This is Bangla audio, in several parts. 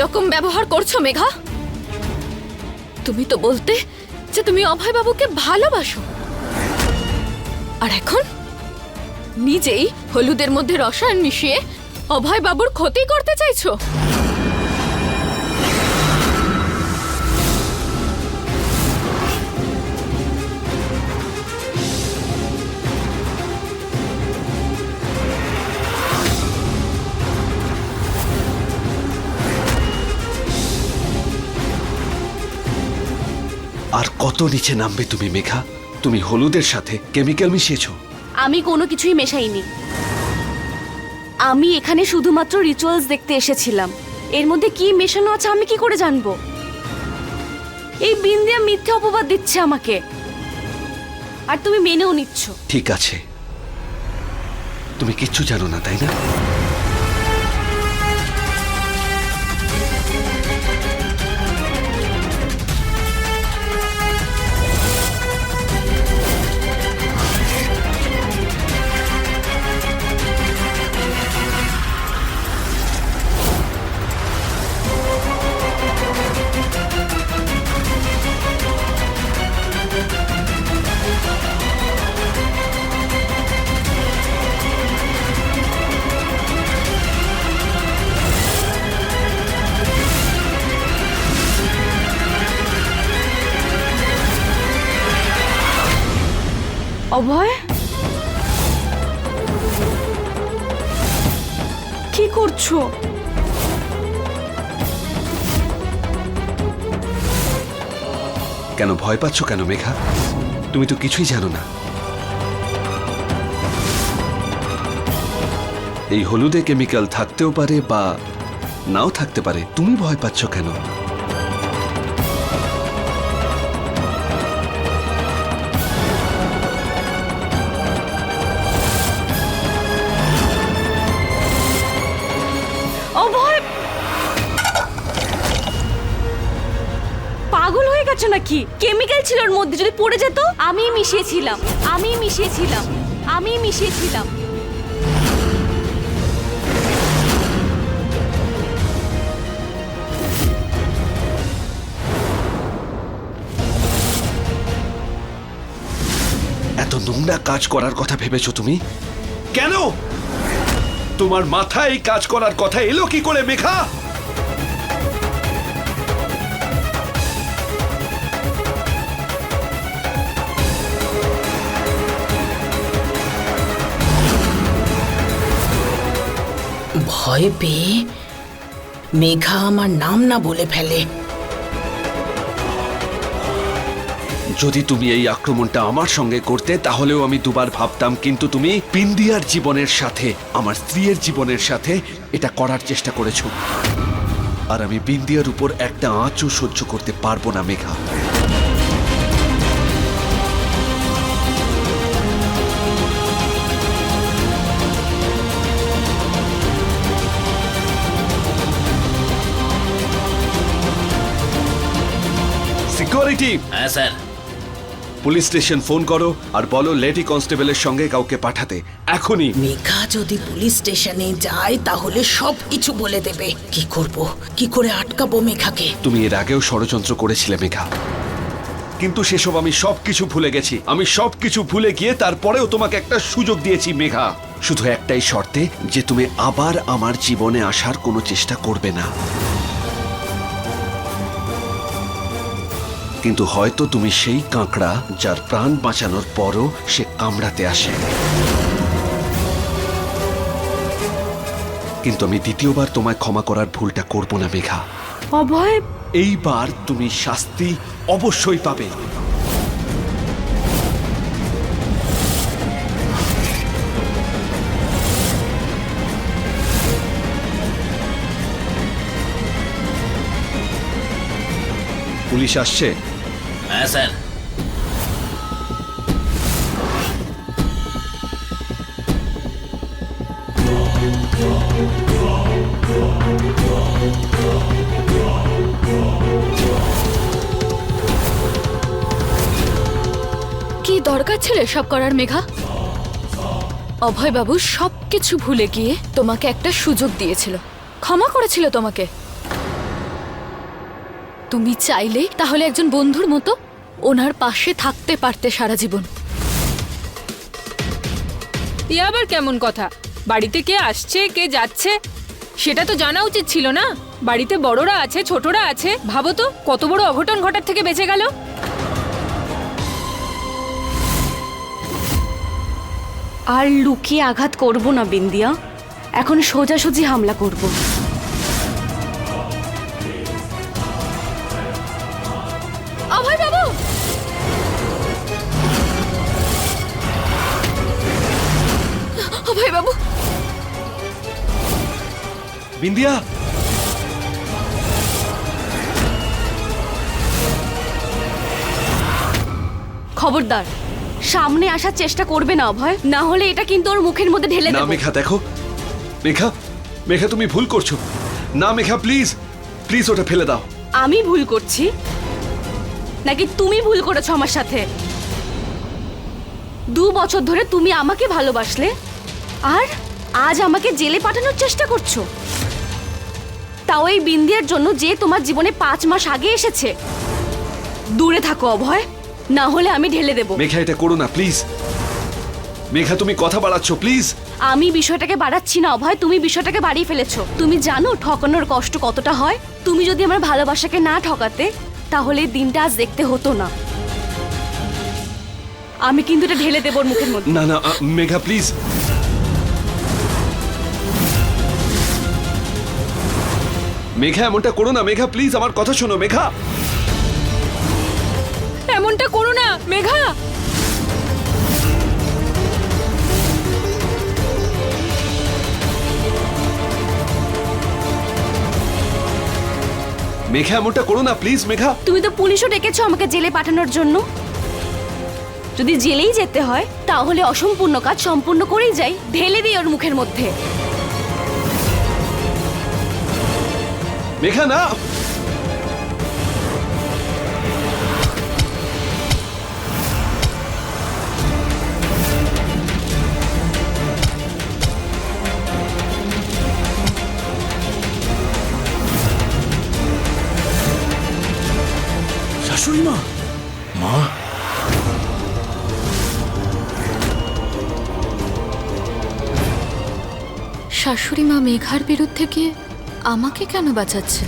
কীরকম ব্যবহার করছ, মেঘা? তুমি তো বলতে যে তুমি অভয় বাবুকে ভালোবাসো। আর এখন নিজেই হলুদের মধ্যে রসায়ন মিশিয়ে অভয় বাবুর ক্ষতি করতে চাইছো? কত নিচে নামবে তুমি মেঘা। তুমি হলুদের সাথে কেমিক্যাল মিশিয়েছো। আমি কোনো কিছুই মেশাইনি। আমি এখানে শুধুমাত্র রিচুয়ালস দেখতে এসেছিলাম। এর মধ্যে কি মেশানো আছে আমি কি করে জানব? এই বিন্দিয়া মিথ্যে অপবাদ দিচ্ছে আমাকে। আর তুমি মেনেও নিচ্ছ। ঠিক আছে। তুমি কিচ্ছু জানো না তাই না? কেন ভয় পাচ্ছ কেন, মেঘা? তুমি তো কিছুই জানো না। এই হলুদে কেমিক্যাল থাকতেও পারে বা নাও থাকতে পারে, তুমি ভয় পাচ্ছ কেন? নাকি কেমিক্যাল ছিল ওর মধ্যে, যদি পড়ে যেত? আমি মিশিয়েছিলাম আমি মিশিয়েছিলাম আমি মিশিয়েছিলাম। এত নোংরা কাজ করার কথা ভেবেছো তুমি? কেন? তোমার মাথায় কাজ করার কথা এলো কি করে, মেঘা? ভয় পেয়ে মেঘা আমার নাম না বলে ফেলে। যদি তুমি এই আক্রমণটা আমার সঙ্গে করতে, তাহলেও আমি দুবার ভাবতাম, কিন্তু তুমি পিন্দিয়ার জীবনের সাথে, আমার স্ত্রীর জীবনের সাথে এটা করার চেষ্টা করেছ। আর আমি বিন্দিয়ার উপর একটা আঁচও সহ্য করতে পারব না, মেঘা। সিকিউরিটি হ্যাঁ স্যার। পুলিশ স্টেশন ফোন করো আর বলো লেডি কনস্টেবলের সঙ্গে কাউকে পাঠাতে। এখনই। মেঘা যদি পুলিশ স্টেশনে যায় তাহলে সব কিছু বলে দেবে। কি করব? কি করে আটকাবো মেঘাকে? তুমি এর আগেও ষড়যন্ত্র করেছিলে মেঘা। কিন্তু সেসব আমি সবকিছু ভুলে গেছি। আমি সবকিছু ভুলে গিয়ে তারপরেও তোমাকে একটা সুযোগ দিয়েছি মেঘা। শুধু একটাই শর্তে যে তুমি আবার আমার জীবনে আসার কোনো চেষ্টা করবে না। কিন্তু হয়তো তুমি সেই কাঁকড়া যার প্রাণ বাঁচানোর পরও সে কামড়াতে আসে। কিন্তু আমি দ্বিতীয়বার তোমায় ক্ষমা করার ভুলটা করব না মেঘা। অভয়! এইবার তুমি শাস্তি অবশ্যই পাবে। পুলিশ আসছে। হ্যাঁ কি দরকার ছিল সব করার, মেঘা? অভয়বাবু সব কিছু ভুলে গিয়ে তোমাকে একটা সুযোগ দিয়েছিল। ক্ষমা করেছিল তোমাকে। তুমি চাইলে তাহলে একজন বন্ধুর মতো ওনার পাশে থাকতে পারতে সারা জীবন। এ আবার কেমন কথা? বাড়িতে কে আসছে কে যাচ্ছে? সেটা তো জানা উচিত ছিল না? বাড়িতে বড়রা আছে ছোটরা আছে। ভাবো তো কত বড় অঘটন ঘটার থেকে বেঁচে গেল? আর লুকিয়ে আঘাত করব না বিন্দিয়া। এখন সোজাসুজি হামলা করব। বিন্দিয়া? খবরদার সামনে আসার চেষ্টা করবে না অভয়। না হলে এটা কিন্তু ওর মুখের মধ্যে ঢেলে না দেবো। মেঘা দেখো। মেঘা মেঘা তুমি ভুল করছ। না মেঘা প্লিজ প্লিজ ওটা ফেলে দাও। আমি ভুল করছি? নাকি তুমি ভুল করেছ আমার সাথে? দু বছর ধরে তুমি আমাকে ভালোবাসলে আর আজ আমাকে জেলে পাঠানোর চেষ্টা করছ? তাও এই বিন্দিয়ার জন্য যে তোমার জীবনে পাঁচ মাস আগে এসেছে। দূরে থাকো অভয়। না হলে আমি ঢেলে দেব। মেঘা এটা করো না প্লিজ। মেঘা তুমি কথা বাড়াচ্ছ প্লিজ। আমি বিষয়টাকে বাড়াচ্ছি না অভয়। তুমি বিষয়টাকে বাড়িয়ে ফেলেছো। তুমি জানো ঠকানোর কষ্ট কতটা হয়? তুমি যদি আমার ভালোবাসাকে না ঠকাতে তাহলে এই দিনটা আজ দেখতে হতো না। আমি কিন্তু এটা ঢেলে দেবো ওর মুখের মধ্যে। না না আ, মেঘা প্লিজ। মেঘা এমনটা করো না। মেঘা প্লিজ আমার কথা শোনো মেঘা। এমনটা করো না মেঘা। মেঘা এমনটা করো না প্লিজ মেঘা। তুমি তো পুলিশও ডেকেছো আমাকে জেলে পাঠানোর জন্য। যদি জেলেই যেতে হয় তাহলে অসম্পূর্ণ কাজ সম্পূর্ণ করেই যাই ঢেলে দিই ওর মুখের মধ্যে। মেঘা না শাশুড়ি মা! মা? শাশুড়ি মা মেঘার বিরুদ্ধে গিয়ে আমাকে কেন বাঁচাচ্ছে?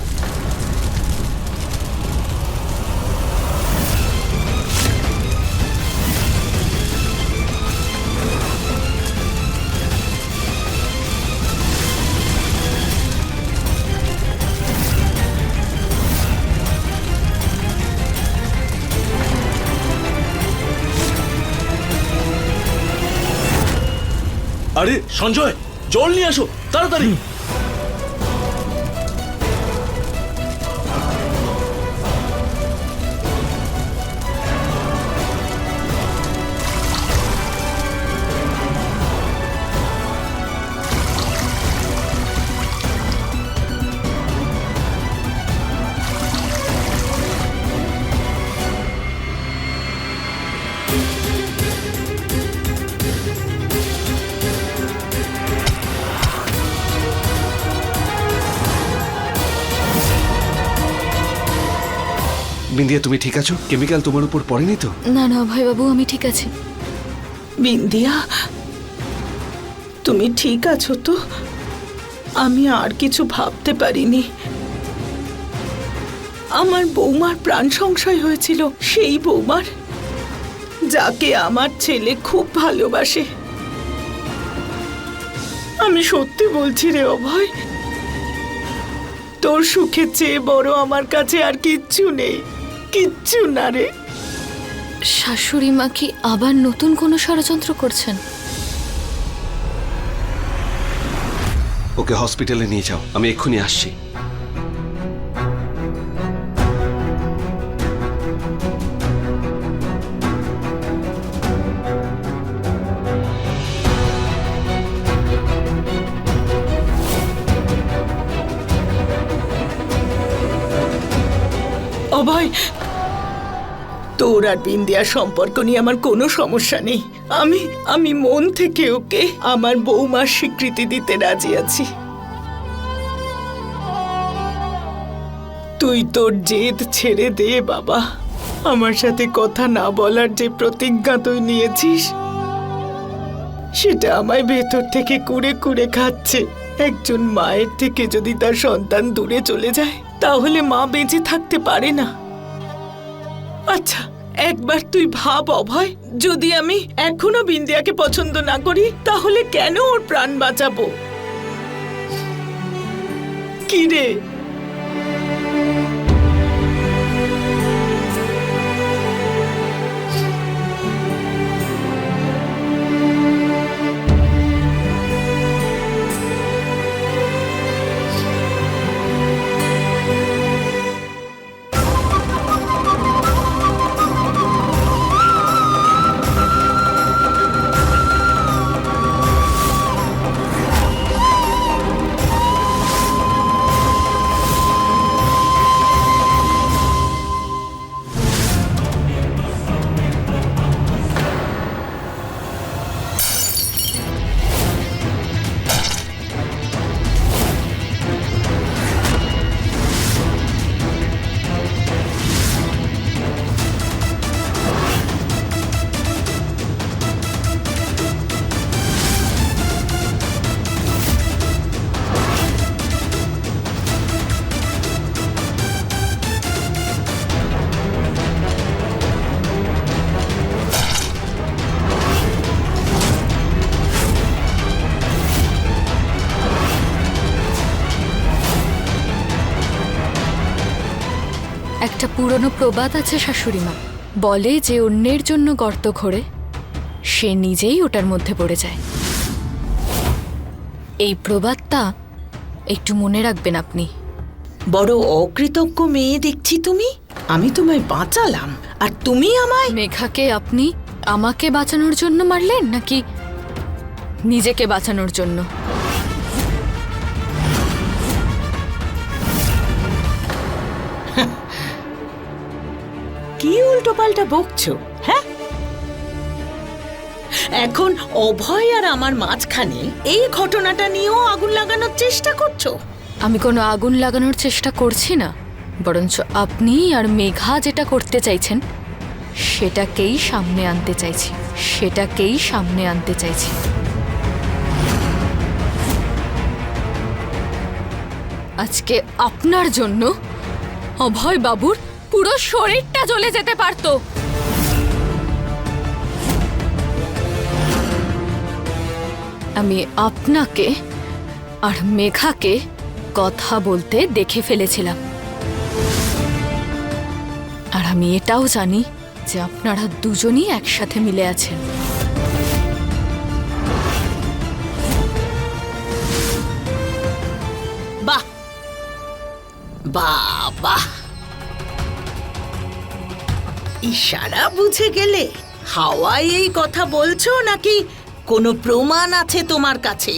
আরে সঞ্জয় জল নিয়ে আসো তাড়াতাড়ি। বিন্দিয়া তুমি ঠিক আছো? কেমিক্যাল তোমার উপর পড়েনি তো? না না অভয়বাবু আমি ঠিক আছি। বিন্দিয়া তুমি ঠিক আছো তো? আমি আর কিছু ভাবতে পারিনি। আমার বৌমার প্রাণ সংশয় হয়েছিল সেই বৌমার যাকে আমার ছেলে খুব ভালোবাসে। আমি সত্যি বলছি রে অভয় তোর সুখের চেয়ে বড় আমার কাছে আর কিচ্ছু নেই। কিচ্ছু না রে। শাশুড়ি মা কি আবার নতুন কোনো ষড়যন্ত্র করছেন? ওকে হসপিটালে নিয়ে যাও আমি এক্ষুনি আসছি। আর বিন্দিয়ার সম্পর্ক নিয়ে আমার কোনো সমস্যা নেই। আমি আমি মন থেকে ওকে আমার বৌমার স্বীকৃতি দিতে রাজি আছি। তুই তোর জেদ ছেড়ে দে, বাবা। আমার সাথে কথা না বলার যে প্রতিজ্ঞা তুই নিয়েছিস, সেটা আমায় ভেতর থেকে কুড়ে কুড়ে খাচ্ছে। একজন মায়ের থেকে যদি তার সন্তান দূরে চলে যায়, তাহলে মা বেঁচে থাকতে পারে না। আচ্ছা একবার তুই ভাব, অভয়। যদি আমি এখনও বিন্দিয়াকে পছন্দ না করি, তাহলে কেন ওর প্রাণ বাঁচাবো? কি রে? একটা পুরনো প্রবাদ আছে শাশুড়ি মা। বলে যে অন্যের জন্য গর্ত ঘোরে সে নিজেই ওটার মধ্যে পড়ে যায়। এই প্রবাদটা একটু মনে রাখবেন আপনি। বড় অকৃতজ্ঞ মেয়ে দেখছি তুমি। আমি তোমায় বাঁচালাম। আর তুমি আমায় মেঘাকে আপনি আমাকে বাঁচানোর জন্য মারলেন নাকি নিজেকে বাঁচানোর জন্য? কি উল্টো পাল্টা বকছো হ্যাঁ? এখন অভয় আর আমার মাঝখানে এই ঘটনাটা নিয়েও আগুন লাগানোর চেষ্টা করছ? আমি কোনো আগুন লাগানোর চেষ্টা করছি না, বরঞ্চ আপনি আর মেঘা যেটা করতে চাইছেন, সেটাকেই সামনে আনতে চাইছি, সেটাকেই সামনে আনতে চাইছি। আজকে আপনার জন্য অভয় বাবুর পুরো শরীরটা জ্বলে যেতে পারতো। আমি আপনাকে আর মেঘাকে কথা বলতে দেখে ফেলেছিলাম। আর আমি এটাও জানি যে আপনারা দুজনই একসাথে মিলে আছেন। বাহ! বাহ ইশারা বুঝে গেলে? হাওয়ায় এই কথা বলছো নাকি কোনো প্রমাণ আছে তোমার কাছে?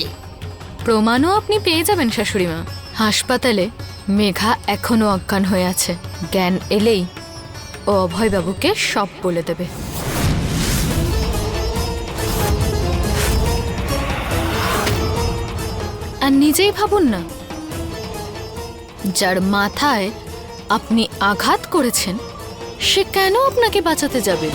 প্রমাণও আপনি পেয়ে যাবেন, শাশুড়িমা। হাসপাতালে মেঘা এখনও অজ্ঞান হয়ে আছে। জ্ঞান এলেই ও অভয়বাবুকে সব বলে দেবে। আর নিজেই ভাবুন না, যার মাথায় আপনি আঘাত করেছেন সে কেন আপনাকে বাঁচাতে যাবে?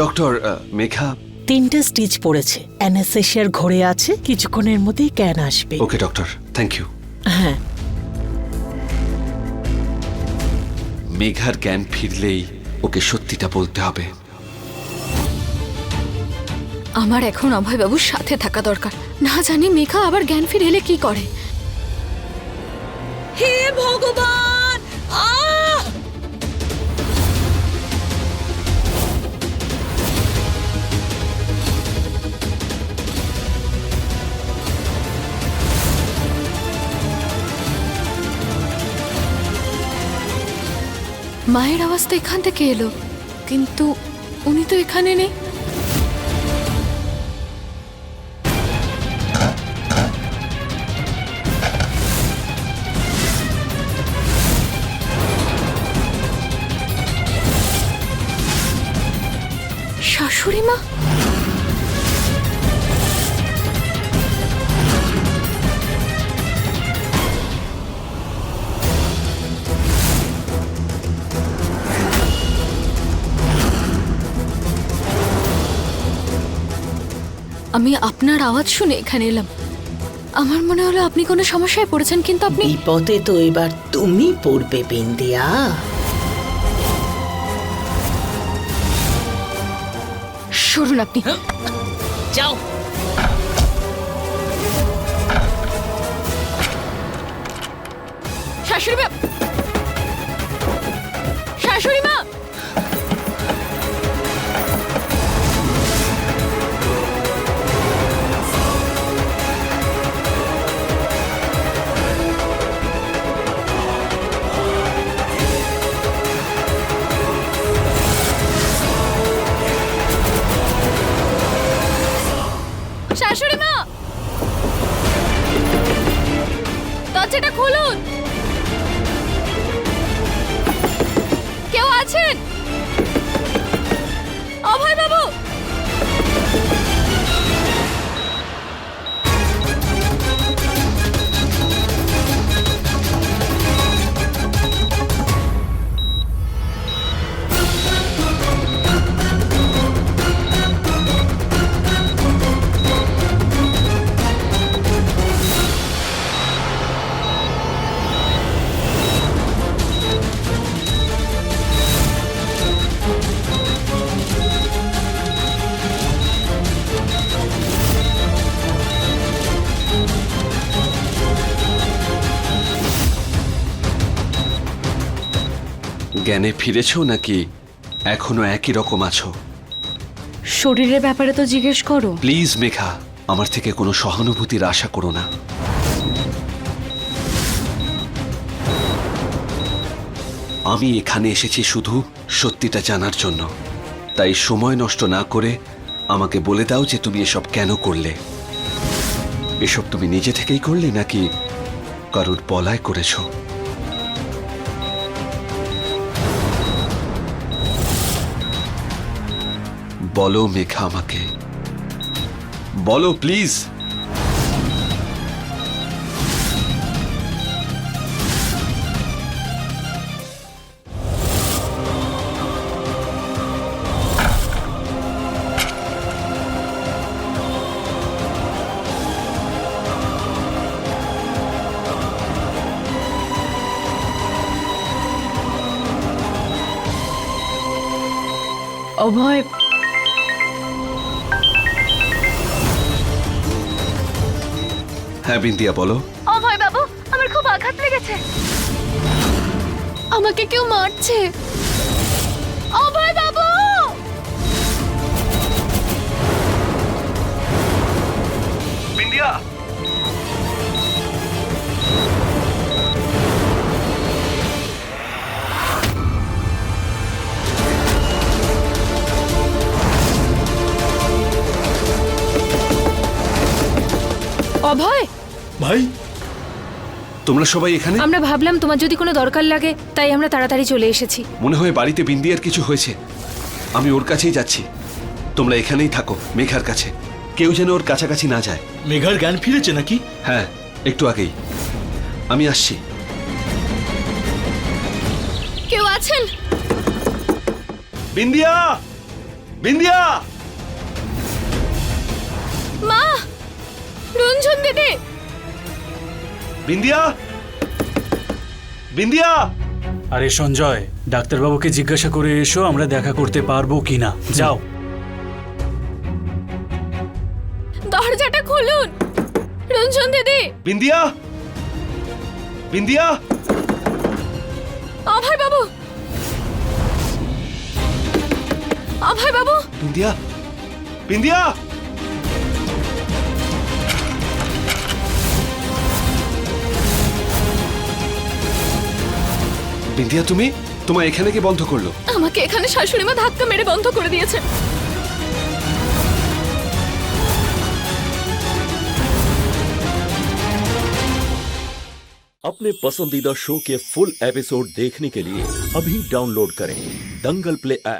ডক্টর মেঘা? তিনটে স্টিচ পড়েছে। অ্যানেসেশিয়ার ঘরে আছে কিছুক্ষণের মধ্যেই ক্যান আসবে। ওকে ডক্টর থ্যাংক ইউ হ্যাঁ। মেঘার জ্ঞান ফিরলেই ওকে সত্যিটা বলতে হবে। আমার এখন অভয়বাবুর সাথে থাকা দরকার। না জানি মেঘা আবার জ্ঞান ফিরে এলে কি করে। হে ভগবান! মায়ের আওয়াজ তো এখান থেকে এলো। কিন্তু উনি তো এখানে নেই। আমি আপনার আওয়াজ শুনে এখানে এলাম। আমার মনে হলো আপনি কোনো সমস্যায় পড়েছেন কিন্তু আপনি বিপদে তো এবার তুমি পড়বে বিন্দিয়া। সরুন আপনি। যাও। শাশুড়ি জ্ঞানে ফিরেছো নাকি এখনও একই রকম আছো? শরীরের ব্যাপারে তো জিজ্ঞেস করো। প্লিজ মেঘা আমার থেকে কোনো সহানুভূতির আশা করো না। আমি এখানে এসেছি শুধু সত্যিটা জানার জন্য। তাই সময় নষ্ট না করে আমাকে বলে দাও যে তুমি এসব কেন করলে। এসব তুমি নিজে থেকেই করলে নাকি কারোর বলায় করেছ? বলো মেঘা আমাকে বলো প্লিজ অভয় হ্যাঁ বিন্দিয়া বলো। অভয় বাবু আমার খুব আঘাত লেগেছে। আমাকে কেউ মারছে। অভয়? ভাই তোমরা সবাই এখানে? আমরা ভাবলাম তোমার যদি কোনো দরকার লাগে তাই আমরা তাড়াতাড়ি চলে এসেছি। মনে হয় বাড়িতে বিন্দিয়ার কিছু হয়েছে। আমি ওর কাছেই যাচ্ছি। তোমরা এখানেই থাকো মেঘার কাছে। কেউ যেন ওর কাছাকাছি না যায়। মেঘার জ্ঞান ফিরেছে নাকি? হ্যাঁ একটু আগেই। আমি আসছি। কেউ আছেন? বিন্দিয়া! বিন্দিয়া! রঞ্জন দিদি বিন্দিয়া? বিন্দিয়া? আরে সঞ্জয় ডাক্তারবাবুকে জিজ্ঞাসা করে এসো আমরা দেখা করতে পারব কিনা। যাও। দরজাটা খুলুন। রঞ্জন দিদি বিন্দিয়া? বিন্দিয়া? অভয় বাবু অভয় বাবু বিন্দিয়া? বিন্দিয়া? বিন্দিয়া তুমি তোমার এখানে কি বন্ধ করলো আমাকে এখানে শাশুড়ি মা ধাক্কা মেরে বন্ধ করে দিয়েছে अपने पसंदीदा शो के फुल एपिसोड देखने के लिए अभी डाउनलोड करें दंगल प्ले ऐप